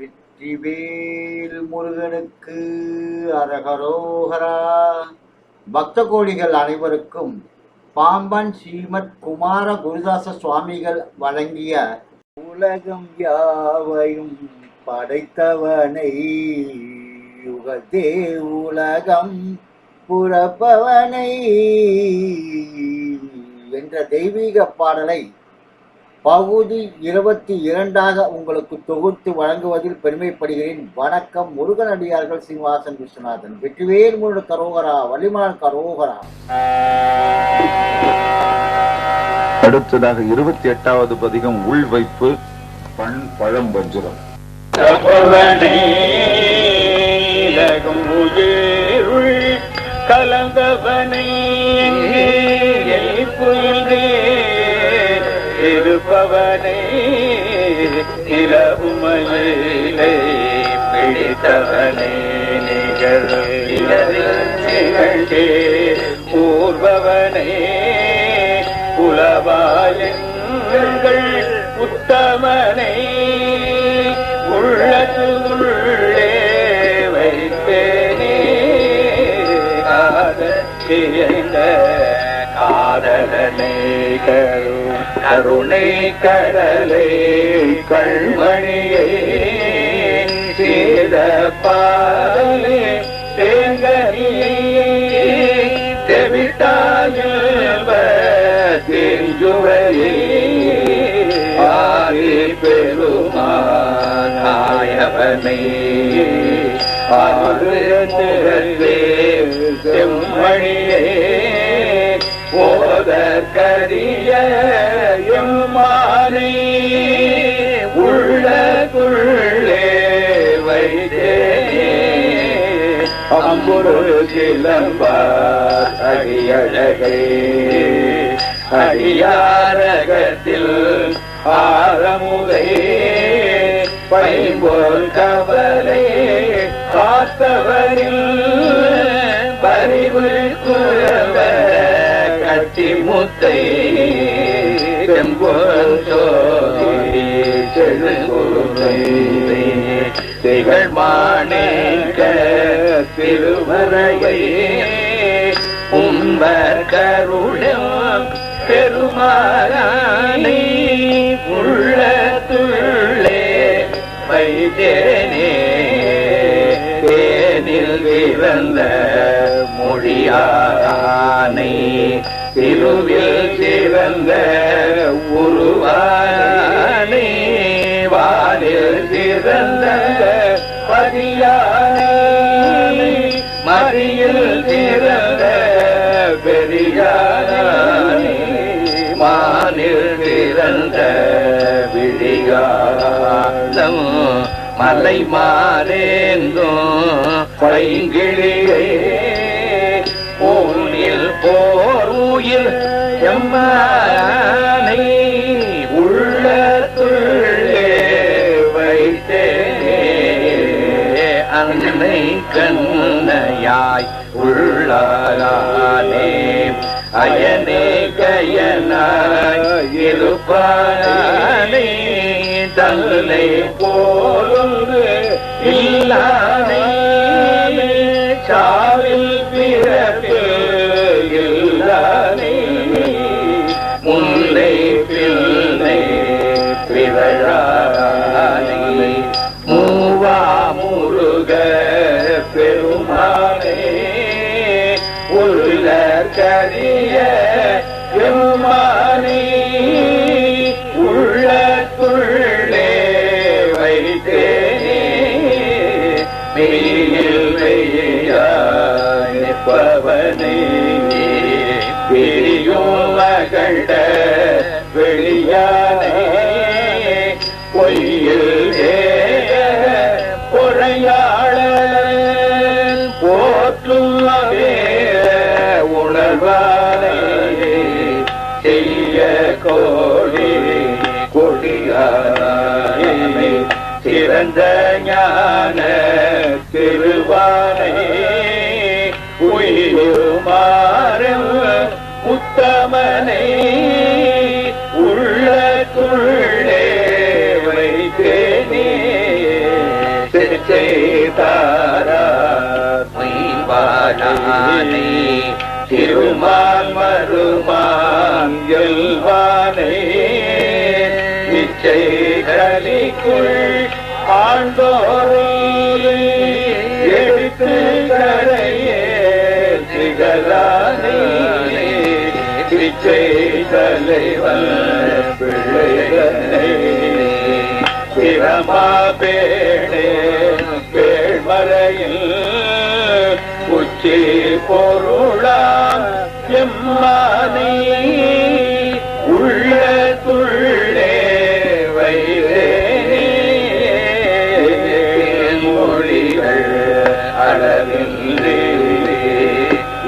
வெற்றிவேல் முருகனுக்கு அரகரோகரா. பக்த கோடிகள் அனைவருக்கும் பாம்பன் ஸ்ரீமத் குமார குருதாச சுவாமிகள் வழங்கிய உலகம் யாவையும் படைத்தவனை யுகத்தே உலகம் புறப்பவனை என்ற தெய்வீக பாடலை பகுதி இருபத்தி இரண்டாக உங்களுக்கு தொகுத்து வழங்குவதில் பெருமைப்படுகிறேன். வணக்கம் முருகனடியார்கள் சீனிவாசன் விஸ்வநாதன். வெற்றிவேல் முருகன் கரோகரா வள்ளிமலர் கரோகரா. அடுத்ததாக இருபத்தி எட்டாவது பதிகம் உள்வைப்பு பண் பழம் வஜ்ரம் பிடித்தவனை நிலவுமயிலே பிடித்தவனே நிகழ். நிகழ்ந்தே ஊர்பவனே புலவாயங்கள் உத்தமனை. உள்ளத்துள்ளே வைப்பேனே காதல் காதலனை. கரு கருணை கடலை கண்மணியை சேத பாதலே தேங்கனியை தெவிட்டாயுவரே ஆதி பெருமாயவனை ஆறுதே செம்மணியே ஓத கரிய எம்மானை உள்ளக்குள்ளே வைத்தேனே அம்புரு சிலம்ப அடியழகை அடியாரகத்தில் ஆரமுதை பைம்போல் கவலை காத்தவரில் பரிவு குழவ கட்டி முத்தை செம்போல் சோதி திகழ் மாணிக்க திருமறையை உம்பர் கருளம் பெருமாறானை உள்ளத்துள்ளே வைத்தேனே. தேனில் பிறந்த மொழியானை திருவில் சிறந்த உருவானே வானில் சிறந்த பதியானை மதியில் சிறந்த பெரியானை மானில் சிறந்த விழிகாலம் மலை மாறேந்தோ பைங்கிழியே உயிர் எம்மானை உள்ள வைத்தே. அன்னை கண்ணையாய் உள்ளானே அயனே கயனாய் இருப்பானே. தன்னை போலொன்று இல்லானே சாவில் வெளியானே பொய்யில் ஏக போற்றும் வேற உணர்வானே செய்ய கோடி சிறந்த ஞான செய்தாரார் மெய்வானானே திருமால் மருமான் எல்வானே நிச்சை ஆண்டோரோடு எடுத்து கரையே திகழானே நிச்சய தலைவன் பிள்ளைகளை பிரமா பேணே பேழ்மறையில் உச்சி பொருளாம் எம்மானை உள்ள துள்ளே வைரேனே மொழிகள் அளவில்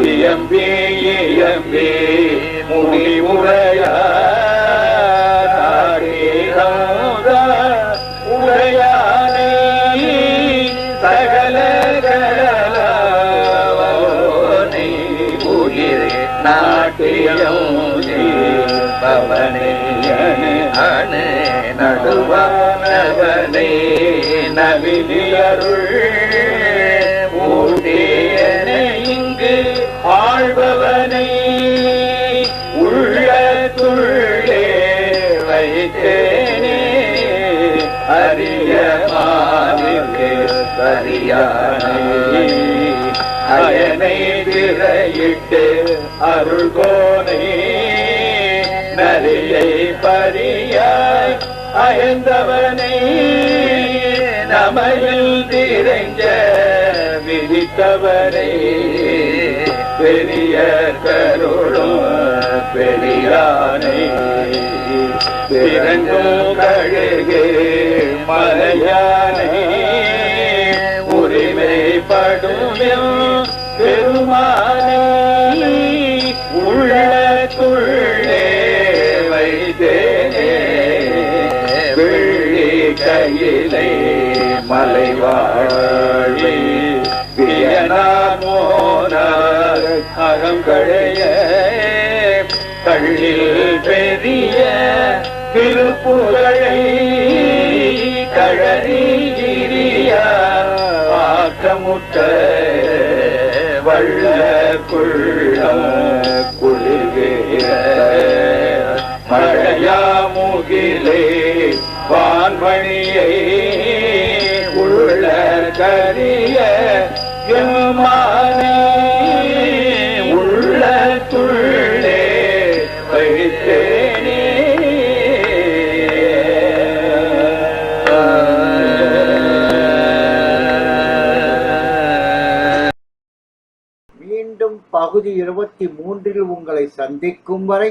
இயம்பி இயம்பே நடுவானவனே நவிதியருள் ஊட்டியனை இங்கு ஆழ்பவனை. உள்ள துள்ளே வைத்தேனே. அரிய மாவிற்கு சரியானே. அயனை திரையிட்டு அருள்கோனே. நரியை பரியாய் அயந்தவனை நமையில் திரைஞ்ச விதித்தவனை. பெரிய கருளும் பெரியானை. பிறங்கும் கழுகு மலையானை வாழி வியனார் மோனார் அகங்கழைய கள்ளில் பெரிய திருப்புகழை கழறிகிரியா ஆக்கமுட்ட வள்ள குள்ளம் குளிர்கிற மழையா முகிலே வான்மணியை அறிய எம்மானே உள்ள துள்ளே வைத்தேனே மீண்டும் பகுதி இருபத்தி மூன்றில் உங்களை சந்திக்கும் வரை